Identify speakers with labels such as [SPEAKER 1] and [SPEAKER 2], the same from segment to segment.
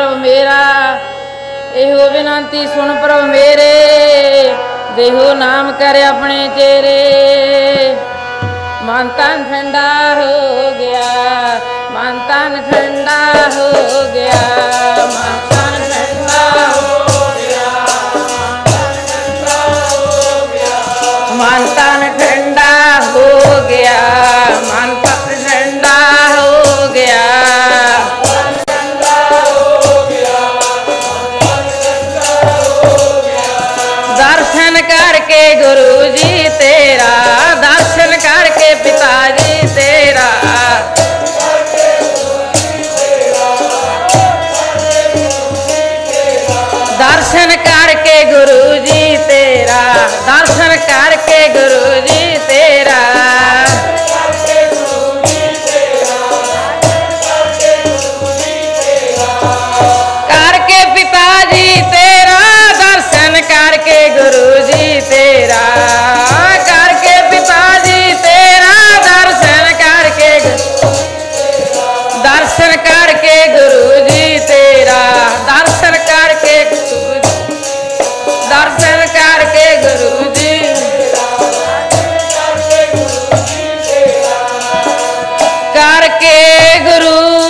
[SPEAKER 1] ਪ੍ਰਭ ਮੇਰਾ, ਇਹੋ ਬੇਨੰਤੀ ਸੁਣ ਪ੍ਰਭ ਮੇਰੇ, ਦੇਹੋ ਨਾਮ ਕਰ ਆਪਣੇ ਤੇਰੇ ਮਨ ਤਨ ਠੰਡਾ ਹੋ ਗਿਆ। दर्शन करके गुरु जी तेरा। दर्शन करके गुरु जी तेरा ਦਰਸ਼ਨ ਕਰਕੇ ਗੁਰੂ ਜੀ ਕਰਕੇ ਗੁਰੂ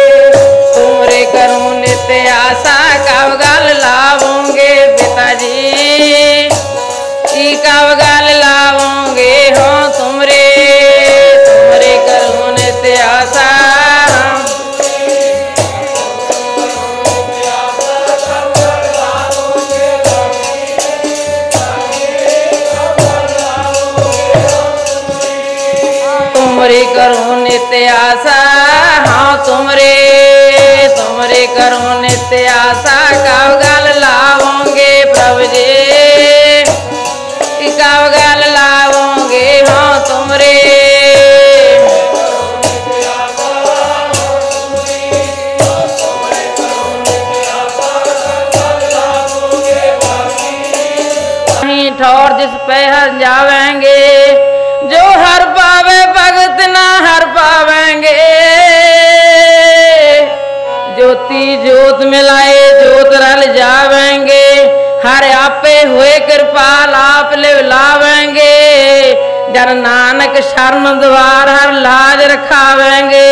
[SPEAKER 1] करो नित्य आशा? हाँ तुमरे तुमरे करो नित्य आशा। कब गल लावोगे प्रभु जी कि कब गल लावोगे हाँ तुमरे। ठौर जिस पे हर जावेंगे जो हर पावे पावेंगे ज्योति ज्योत मिलाए, ज्योत रल जावेंगे। हर आपे हुए कृपाल आप ले लावेंगे। जर नानक शर्म द्वार हर लाज रखावेंगे।